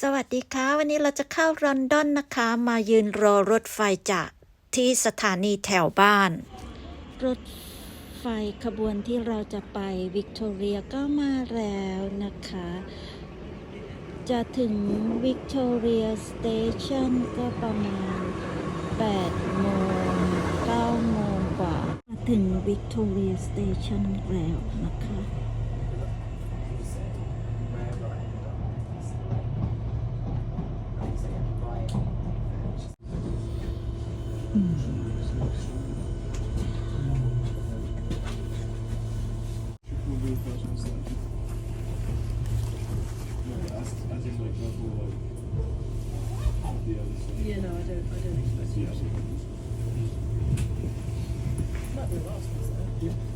สวัสดีค่ะ วันนี้เราจะเข้าลอนดอนนะคะ มายืนรอรถไฟจากที่สถานีแถวบ้าน รถไฟขบวนที่เราจะไปวิกตอเรียก็มาแล้วนะคะ จะถึงวิกตอเรียสเตชันก็ประมาณ8โมง9โมงกว่ามาถึงวิกตอเรียสเตชันแล้วนะคะ Yeah, no, I don't. I don't expect you to. Might be last one, though.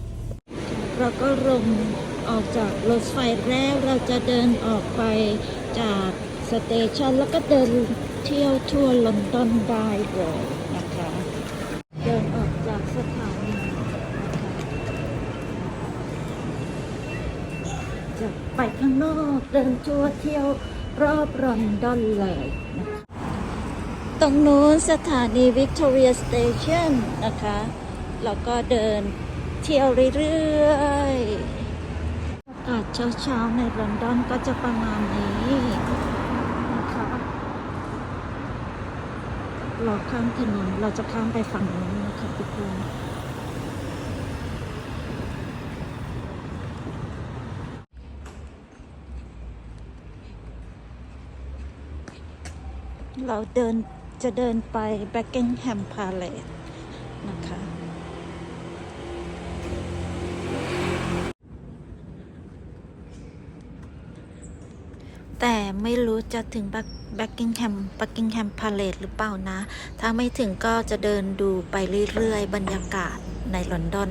เราก็ลงออกจากรถไฟแล้วเราจะเดินออกไปจากสเตชันแล้วก็เดินเที่ยวทั่วลอนดอนได้เลยนะคะ เดินออกจากสถานีนะคะจะ ไปข้างนอกเดินทั่วเที่ยว รอบลอนดอนเลยนะคะตรงนู้นสถานีวิกตอเรียสเตชันนะคะ แล้วก็เดินเที่ยวเรื่อยๆ อากาศเช้าๆ ในลอนดอนก็จะประมาณนี้นะคะเราข้ามถนนเราจะข้ามไปฝั่งนู้นนะคะทุกคน เราเดินจะเดินไปแบ็กเก n แฮมพาเลตนะคะ แต่ไม่รู้จะถึงแบ็กกิงแฮมแบักกิงแฮมพาเลตหรือเปล่านะ ถ้าไม่ถึงก็จะเดินดูไปเรื่อยๆ บรรยากาศในลอนดอน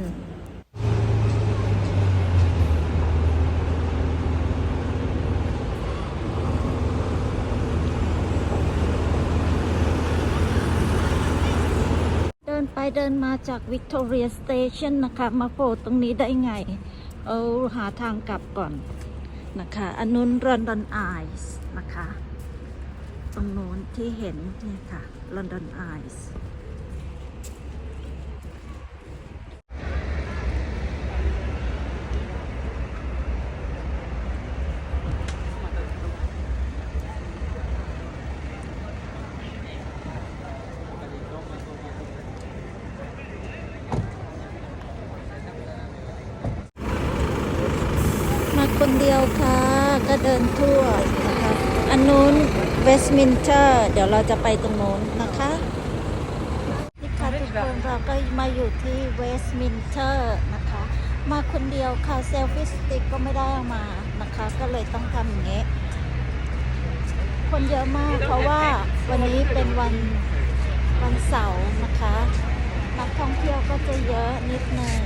เดินไปเดินมาจากวิกตอเรียสเตชันนะคะ มาโผล่ตรงนี้ได้ไง เอาหาทางกลับก่อนนะคะ อันนู้นลอนดอนไอส์นะคะ ตรงนู้นที่เห็นเนี่ยค่ะลอนดอนไอส์ คนเดียวค่ะ ก็เดินทั่วนะคะอันนู้นเวสต์มินเตอร์เดี๋ยวเราจะไปตรงโน้นนะคะนี่ค่ะทุกคนเราก็มาอยู่ที่เวสต์มินเตอร์นะคะ มาคนเดียวค่ะเซลฟี่สติกก็ไม่ได้เอามานะคะ ก็เลยต้องทำอย่างเงี้ยคนเยอะมากเพราะว่าวันนี้เป็นวันวันเสาร์นะคะ นักท่องเที่ยวก็จะเยอะนิดนึง